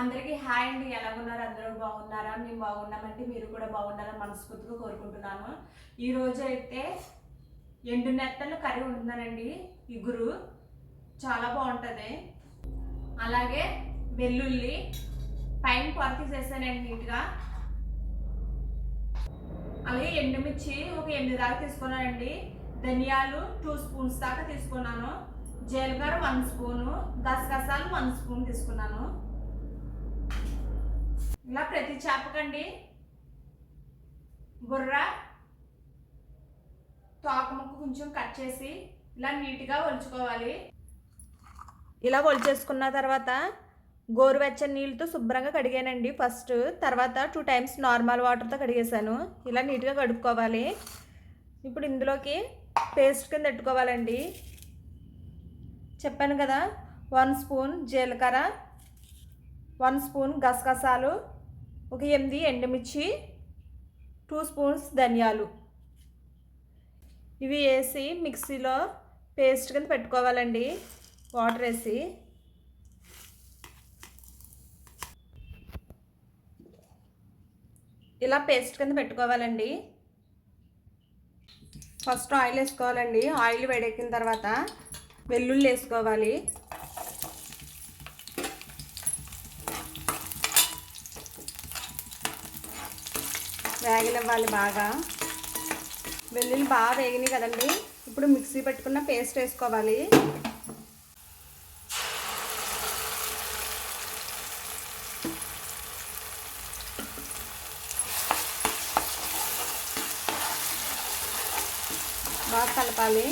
అందరికీ హాయ్ అండి. ఎలా ఉన్నారు? అందరూ బాగున్నారా? మేము బాగున్నామంటే మీరు కూడా బాగుండాలని మనస్ఫూర్తిగా కోరుకుంటున్నాను. ఈ రోజు అయితే ఎండు నెత్తలు కర్రీ ఉంటున్నానండి ఇగురు చాలా బాగుంటుంది. అలాగే వెల్లుల్లి పైన పొర తీసేసానండి నీట్గా. అలాగే ఎండుమిర్చి ఒక ఎనిమిది దాకా తీసుకున్నానండి. ధనియాలు టూ స్పూన్స్ దాకా తీసుకున్నాను. జీలకర్ర వన్ స్పూను గసగసాలు వన్ స్పూన్ తీసుకున్నాను. ఇలా ప్రతి చేపకండి. బుర్ర తోకముక్కు కొంచెం కట్ చేసి ఇలా నీట్గా ఒలుచుకోవాలి. ఇలా ఒలిచేసుకున్న తర్వాత గోరువెచ్చని నీళ్ళతో శుభ్రంగా కడిగానండి. ఫస్ట్ తర్వాత టూ టైమ్స్ నార్మల్ వాటర్తో కడిగేసాను ఇలా నీట్గా కడుక్కోవాలి. ఇప్పుడు ఇందులోకి పేస్ట్ కింద పెట్టుకోవాలండి. చెప్పాను కదా వన్ స్పూన్ జీలకర్ర వన్ స్పూన్ గసగసాలు ఒక ఎనిమిది ఎండుమిర్చి టూ స్పూన్స్ ధనియాలు. ఇవి వేసి మిక్సీలో పేస్ట్ కింద పెట్టుకోవాలండి. వాటర్ వేసి. ఇలా పేస్ట్ కింద పెట్టుకోవాలండి. ఫస్ట్ ఆయిల్ వేసుకోవాలండి. ఆయిల్ వేడెక్కిన తర్వాత వెల్లుల్లి వేసుకోవాలి. వేగనివ్వాలి బాగా. వెల్లుల్లి బాగా వేగినాయి కదండి. ఇప్పుడు మిక్సీ పెట్టుకున్న పేస్ట్ వేసుకోవాలి. బాగా కలపాలి.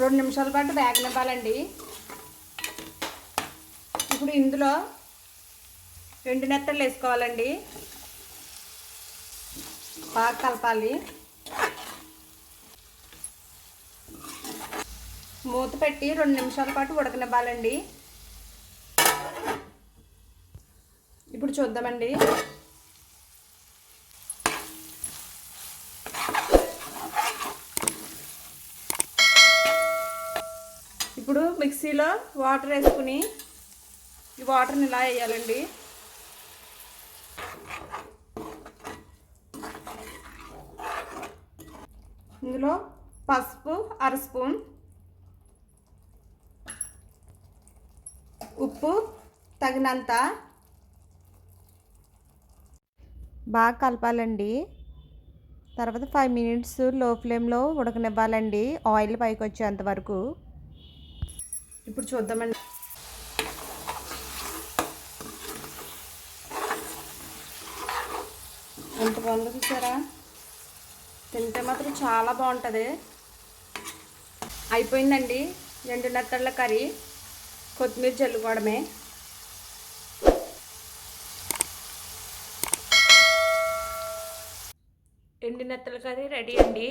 రెండు నిమిషాల పాటు వేగనివ్వాలండి. ఇప్పుడు ఇందులో రెండు నెత్తలు వేసుకోవాలండి. బాగా కలపాలి. మూత పెట్టి రెండు నిమిషాల పాటు ఉడకనివ్వాలండి. ఇప్పుడు చూద్దామండి. ఇప్పుడు మిక్సీలో వాటర్ వేసుకుని ఈ వాటర్ని ఇలా వేయాలండి. ఇందులో పసుపు అర స్పూన్ ఉప్పు తగినంత బాగా కలపాలండి. తర్వాత ఫైవ్ మినిట్స్లో ఫ్లేమ్లో ఉడకనివ్వాలండి. ఆయిల్ పైకి వచ్చేంత వరకు. ఇప్పుడు చూద్దామండి. ఎంత బాగుందో చూసారా? తింటే మాత్రం చాలా బాగుంటుంది. అయిపోయిందండి ఎండు నెత్తళ్ళ కర్రీ. కొత్తిమీర చల్లుకోవడమే ఎండు నెత్తల కర్రీ రెడీ అండి.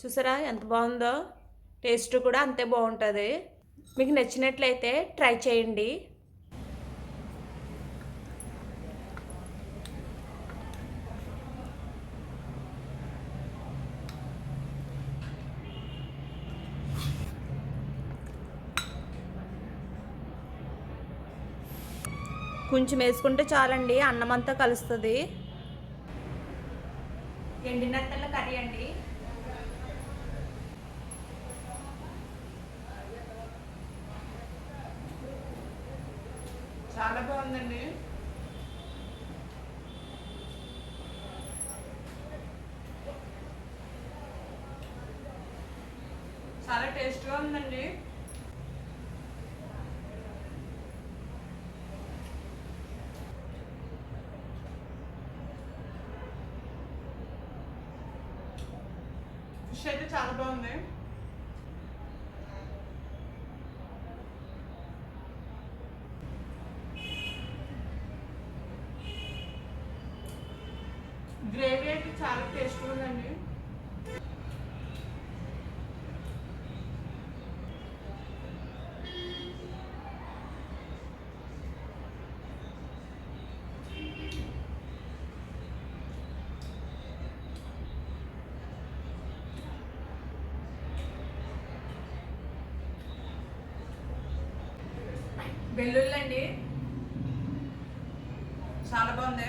చూసారా ఎంత బాగుందో? టేస్ట్ కూడా అంతే బాగుంటుంది. మీకు నచ్చినట్లయితే ట్రై చేయండి. కొంచెం వేసుకుంటే చాలండి అన్నం అంతా కలుస్తుంది ఎండినత్తల కర్రీ అండి. చాలా బాగుందండి. చాలా టేస్ట్గా ఉందండి. ఫిష్ అయితే చాలా బాగుంది గ్రేవీ అయితే వెల్లుల్లండి చాలా బాగుంది.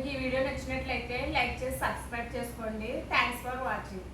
మీకు ఈ వీడియో నచ్చినట్లయితే లైక్ చేసి సబ్స్క్రైబ్ చేసుకోండి. Thanks for watching